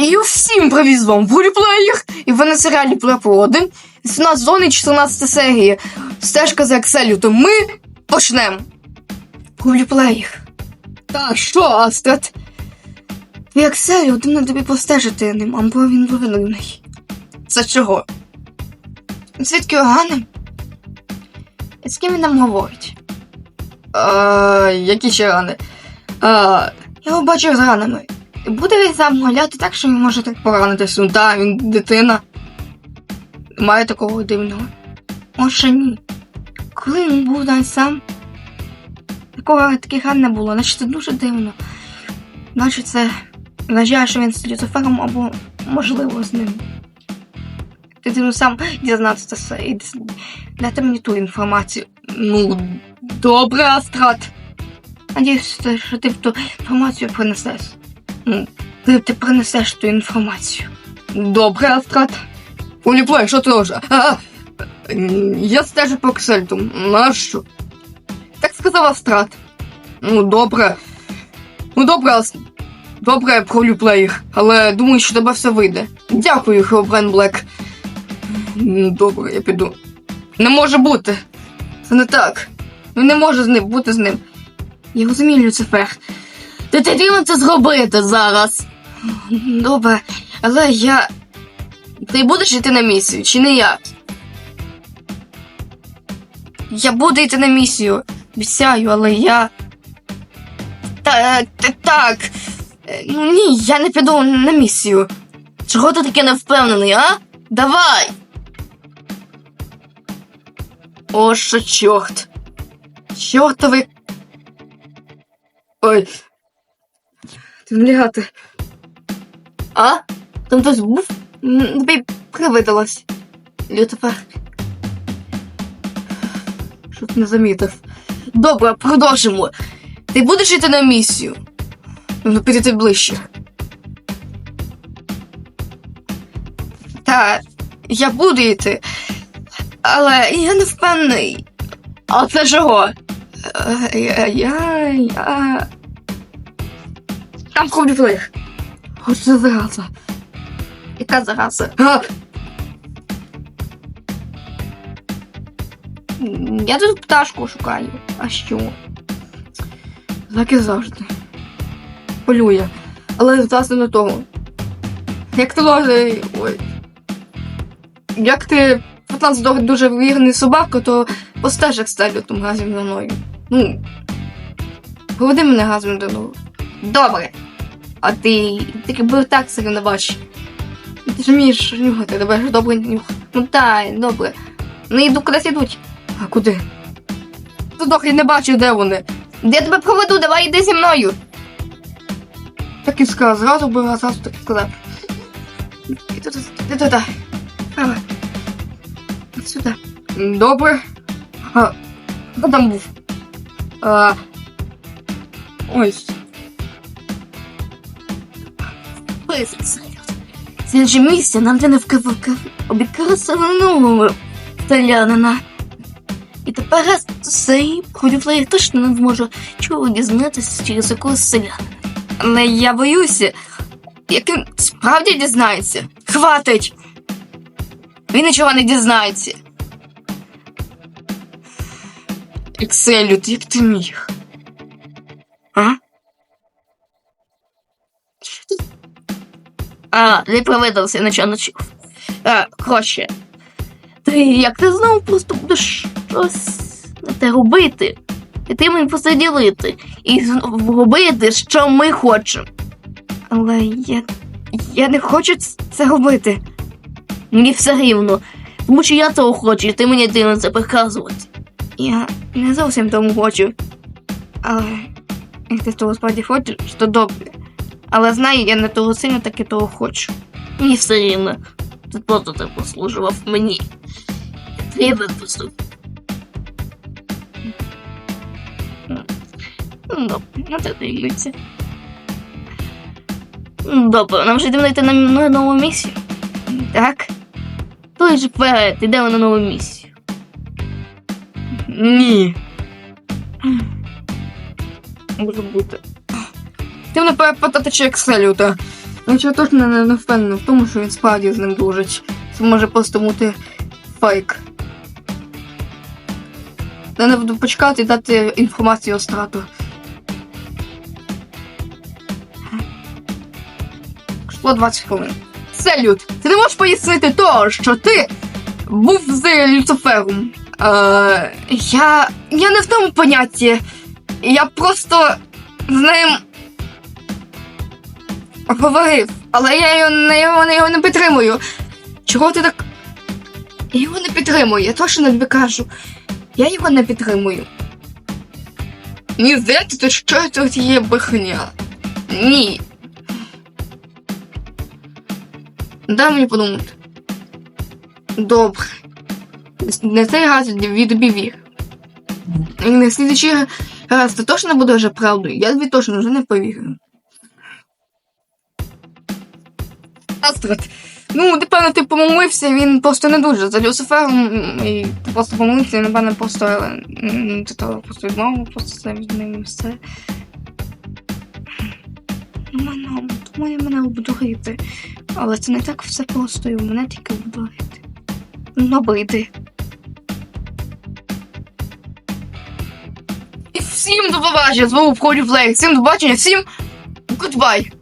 І всім привіз вам Вуліплеєр, і ви на серіалі Плепо 1, 17 зони 14 серії. Стежка за Екселю, то ми почнемо. Вуліплеєр. Та що, Астрад? Твій Екселю, один тобі постежити ним, або він винний. Це чого? Звідки Огани? З ким він нам говорить? А, які ще рани? А, я його бачив з ранами. Буде він сам гуляти так, що він може так поранитись. Ну так, він дитина. Немає такого дивного. Може ні. Коли він був навіть сам, такого таких не було, значить це дуже дивно. Значить, це означає, що він з Люцифером або можливо з ним. Ти ти сам дізнатися це все і дати мені ту інформацію. Ну, добре, Астрад. Надіюсь, що ти ту інформацію принесеш. Ти, ти принесеш ту інформацію. Добре, Астрад. Уліплей, що ти вже? А, я стежу по Ксельту. На що? Так сказав Астрад. Ну, добре. Ну, добре. Добре, про Люплеєр, але думаю, що тебе все вийде. Дякую, Хеобрен Блек. Ну, Добре, я піду. Не може бути. Це не так. Ну не може з ним бути з ним. Я розумію, Люцифер. Ти потрібно це зробити зараз. Добре, але я. Ти будеш йти на місію, чи не я? Я буду йти на місію. Обіцяю, але я. Та, та, так. Е, Ну ні, я не піду на місію. Чого ти таки не впевнений, а? Давай! О, що чорт. Чортовий. Ой. Темляти. А? Там хтось був? Тобі привидалось. Лютопер. Що ти не замітив? Добре, продовжимо. Ти будеш йти на місію? Ну, підійти ближче. Та, я буду йти. Але я не впевнений. А це чого? Е, Я. я, я... Там кровлюблих. Оце зараза. Яка зараза? А! Я тут пташку шукаю. А що? Так і завжди. Полює. Але власне не того. Як ти може. Ой. Як ти 15 до- дуже вірний собака, то постеж як стелю там разом за мною. Ну. Поведи мене разом додому. Добре. А ти тільки був так себе не бачиш. Ти ж вмієш нюхати, тебе ж добре нюх. Ну так, добре. Ну йду кудись ідуть. А куди? Тут дохрі не бачу, де вони. Я тебе проведу, давай йди зі мною. Так і сказав, зразу би зразу так і сказав. Іди туди. Сюди. Добре. А, хто там був? А, ось. Писать. Слідче місце нам де не вкивав нового селянина. І тепер цей худіфлеєр точно не зможе чого дізнатися через якогось селянина. Але я боюся, як він справді дізнається. Хватить! Він нічого не дізнається. Екселю, як ти міг? А, не провидався, не чув. А, коротше. Ти як ти знову просто будеш щось на те робити. І ти мені просто ділити. І робити, що ми хочемо. Але я. Я не хочу це робити. Мені все рівно. Тому що я цього хочу, і ти мені дивно це показувати. Я не зовсім тому хочу. Але як ти того справді хочеш, то добре. Але знаю, я не того сильно, так і того хочу. Мені все рівно. Ти просто так послужував мені. Треба просто. Ну, Добре, дивиться. Добре, нам вже йдемо йти на, нову місію. Так? То ж вперед, йдемо на нову місію. Ні. Може бути. Ти мене перепитати, чи Екселю, та Ну, точно не, не впевнений в тому, що він справді з ним дружить. Це може просто бути фейк. Треба буду почекати і дати інформацію Острату. Пройшло 20 хвилин. Салют! Ти не можеш пояснити того, що ти був з Люцифером. Е, я. Я не в тому понятті. Я просто з ним говорив, але я його не, його, не, його не підтримую. Чого ти так. Я його не підтримую, я точно тобі кажу. Я його не підтримую. Ні, здається, то що тут є брехня. Ні. Дай мені подумати. Добре. Не цей раз від тобі. І на слідчий раз ти точно буде вже правдою. Я тобі точно вже не повірю. Астрид. Ну, напевно, ти помилився, він просто не дуже за Люцифером, і ти просто помилився, і, напевно, просто ти того просто відмовив, просто це від ним все. Ну, мене, думаю, мене обдурити. Але це не так все просто, і мене тільки обдурити. Набити. І всім до побачення, з вами Вході Флейк. Всім до побачення, всім гудбай!